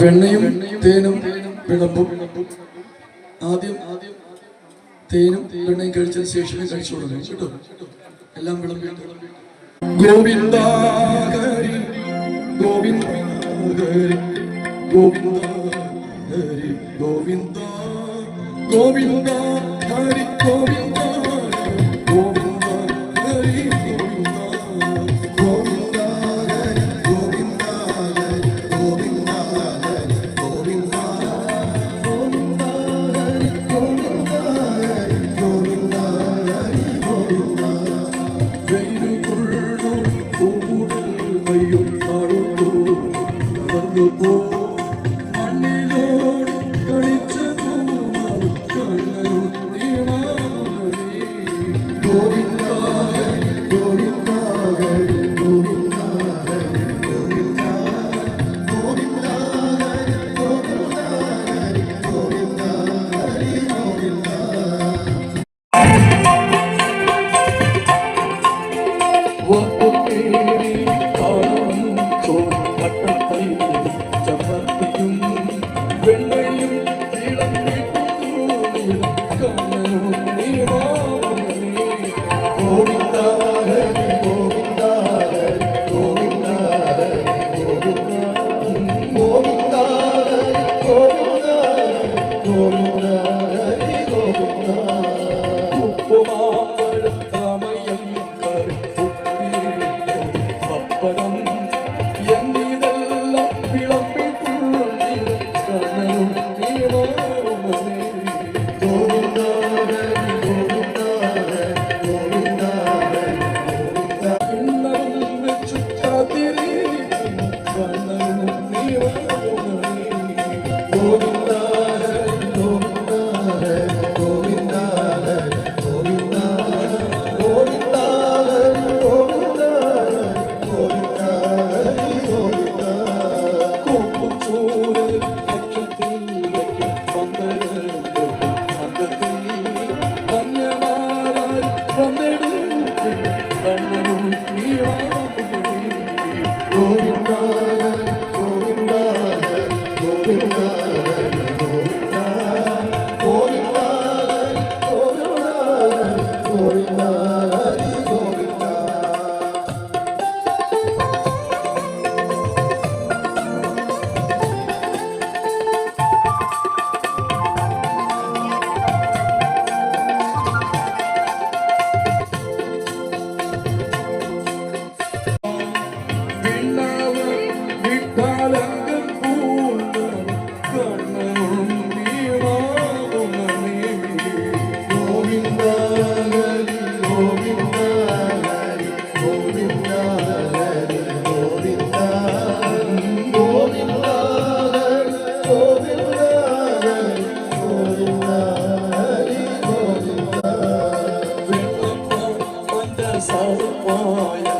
വെണ്ണയും തേനും വിളമ്പും ആദ്യം ആദ്യം തേനും വെണ്ണയും കഴിച്ചതിന് ശേഷമേ കഴിച്ചോളൂ കേട്ടോ? എല്ലാം വിളമ്പി Govinda Govinda Govinda Govinda Govinda Govinda. Música Govinda Oh, yeah.